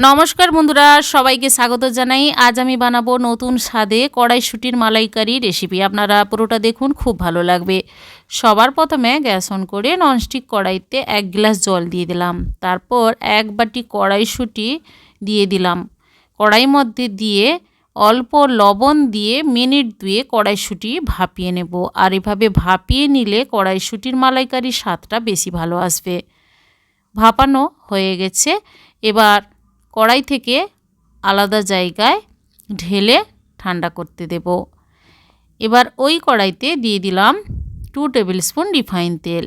নমস্কার বন্ধুরা, সবাইকে স্বাগত জানাই। আজ আমি বানাবো নতুন স্বাদে কড়াইশুটির মালাইকারি রেসিপি। আপনারা পুরোটা দেখুন, খুব ভালো লাগবে। সবার প্রথমে গ্যাস অন করে ননস্টিক কড়াইতে এক গ্লাস জল দিয়ে দিলাম। তারপর এক বাটি কড়াইশুটি দিয়ে দিলাম। কড়াই মধ্যে দিয়ে অল্প লবণ দিয়ে মিনিট দুয়ে কড়াইশুটি ভাপিয়ে নেব। আর এভাবে ভাপিয়ে নিলে কড়াইশুটির মালাইকারির স্বাদটা বেশি ভালো আসবে। ভাপানো হয়ে গেছে। এবার কড়াই থেকে আলাদা জায়গায় ঢেলে ঠান্ডা করতে দেব। এবার ওই কড়াইতে দিয়ে দিলাম টু টেবিল স্পুন রিফাইন তেল।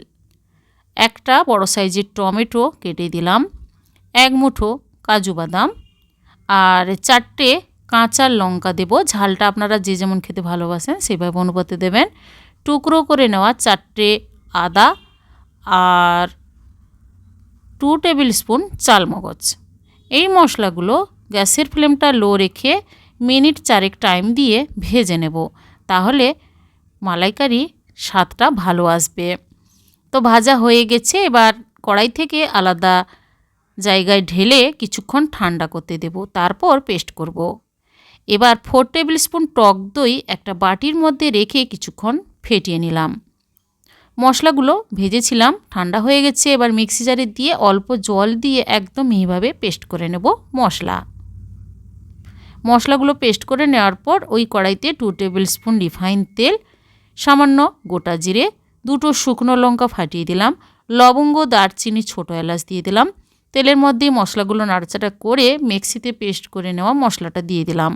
একটা বড় সাইজের টমেটো কেটে দিলাম, এক মুঠো কাজু বাদাম আর চারটে কাঁচা লঙ্কা দেব। ঝালটা আপনারা যে যেমন খেতে ভালোবাসেন সেভাবে অনুপাতে দেবেন। টুকরো করে নেওয়া চারটে আদা আর টু টেবিল স্পুন চালমগজ। এই মশলাগুলো গ্যাসের ফ্লেমটা লো রেখে মিনিট চারেক টাইম দিয়ে ভেজে নেব। তাহলে মালাইকারি স্বাদটা ভালো আসবে। তো ভাজা হয়ে গেছে, এবার কড়াই থেকে আলাদা জায়গায় ঢেলে কিছুক্ষণ ঠান্ডা করতে দেব। তারপর পেস্ট করব। এবার ফোর টেবিল স্পুন টক দই একটা বাটির মধ্যে রেখে কিছুক্ষণ ফেটিয়ে নিলাম। মশলাগুলো ভেজেছিলাম, ঠান্ডা হয়ে গেছে, এবার মিক্সি জারে দিয়ে অল্প জল দিয়ে একদম মিহিভাবে পেস্ট করে নেব মশলা। মশলাগুলো পেস্ট করে নেওয়ার পর ওই কড়াইতে টু টেবিল স্পুন রিফাইন তেল, সামান্য গোটা জিরে, দুটো শুকনো লঙ্কা ফাটিয়ে দিলাম, লবঙ্গ, দারচিনি, ছোটো এলাচ দিয়ে দিলাম, তেলের মধ্যে মশলাগুলো নাড়াচাড়া করে মিক্সিতে পেস্ট করে নেওয়া মশলাটা দিয়ে দিলাম।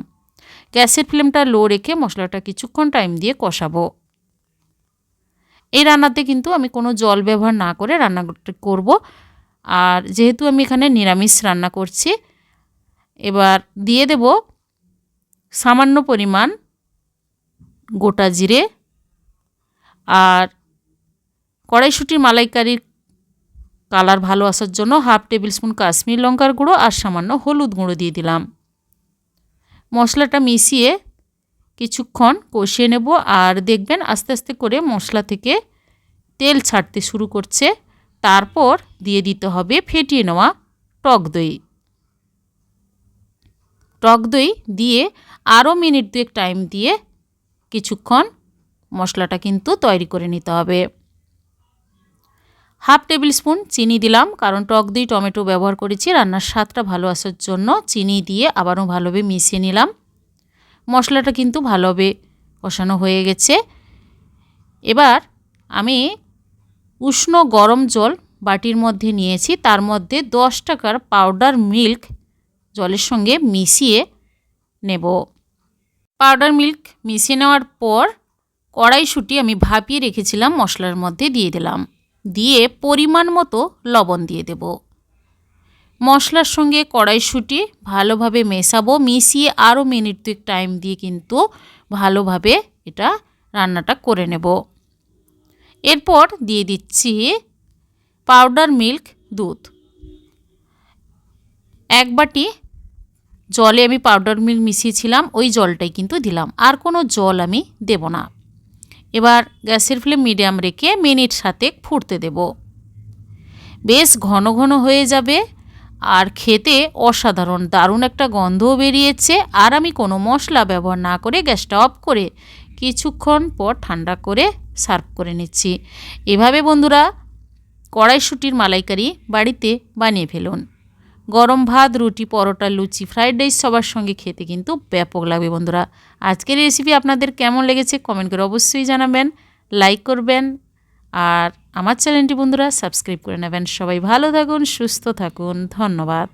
গ্যাসের ফ্লেমটা লো রেখে মশলাটা কিছুক্ষণ টাইম দিয়ে কষাবো। এই রান্নাতে কিন্তু আমি কোনো জল ব্যবহার না করে রান্না করব। আর যেহেতু আমি এখানে নিরামিষ রান্না করছি, এবার দিয়ে দেব সামান্য পরিমাণ গোটা জিরে আর কড়াইশুটির মালাইকারির কালার ভালো আসার জন্য হাফ টেবিল স্পুন কাশ্মীর লঙ্কার গুঁড়ো আর সামান্য হলুদ গুঁড়ো দিয়ে দিলাম। মশলাটা মিশিয়ে কিছুক্ষণ কষিয়ে নেব আর দেখবেন আস্তে আস্তে করে মশলা থেকে তেল ছাড়তে শুরু করছে। তারপর দিয়ে দিতে হবে ফেটিয়ে নেওয়া টক দই। টক দই দিয়ে আরও মিনিট দুয়েক টাইম দিয়ে কিছুক্ষণ মশলাটা কিন্তু তৈরি করে নিতে হবে। হাফ টেবিল স্পুন চিনি দিলাম কারণ টক দই, টমেটো ব্যবহার করেছি, রান্নার স্বাদটা ভালো আসার জন্য চিনি দিয়ে আবারও ভালোভাবে মিশিয়ে নিলাম। মশলাটা কিন্তু ভালোভাবে কষানো হয়ে গেছে। এবার আমি উষ্ণ গরম জল বাটির মধ্যে নিয়েছি। তার মধ্যে দশ টাকার পাউডার মিল্ক জলের সঙ্গে মিশিয়ে নেব। পাউডার মিল্ক মিশিয়ে নেওয়ার পর কড়াইশুঁটি আমি ভাপিয়ে রেখেছিলাম, মশলার মধ্যে দিয়ে দিলাম। দিয়ে পরিমাণ মতো লবণ দিয়ে দেবো। মশলার সঙ্গে কড়াইশুঁটি ভালোভাবে মেশাবো, মিশিয়ে আরও মিনিট দুই টাইম দিয়ে কিন্তু ভালোভাবে এটা রান্নাটা করে নেব। এরপর দিয়ে দিচ্ছি পাউডার মিল্ক দুধ। এক বাটি জলে আমি পাউডার মিল্ক মিশিয়েছিলাম, ওই জলটাই কিন্তু দিলাম, আর কোনো জল আমি দেব না। এবার গ্যাসের ফ্লেম মিডিয়াম রেখে মিনিট সাথে ফুটতে দেব। বেশ ঘন ঘন হয়ে যাবে আর খেতে অসাধারণ, দারুণ একটা গন্ধও বেরিয়েছে। আর আমি কোনো মশলা ব্যবহার না করে গ্যাসটা অফ করে কিছুক্ষণ পর ঠান্ডা করে সার্ভ করে নিচ্ছি। এভাবে বন্ধুরা কড়াইশুটির মালাইকারি বাড়িতে বানিয়ে ফেলুন। গরম ভাত, রুটি, পরোটা, লুচি, ফ্রাইড রাইস সবার সঙ্গে খেতে কিন্তু ব্যাপক লাগবে বন্ধুরা। আজকের রেসিপি আপনাদের কেমন লেগেছে কমেন্ট করে অবশ্যই জানাবেন, লাইক করবেন, আর আমার চ্যানেলটি বন্ধুরা সাবস্ক্রাইব করে নেবেন। সবাই ভালো থাকুন সুস্থ থাকুন। ধন্যবাদ।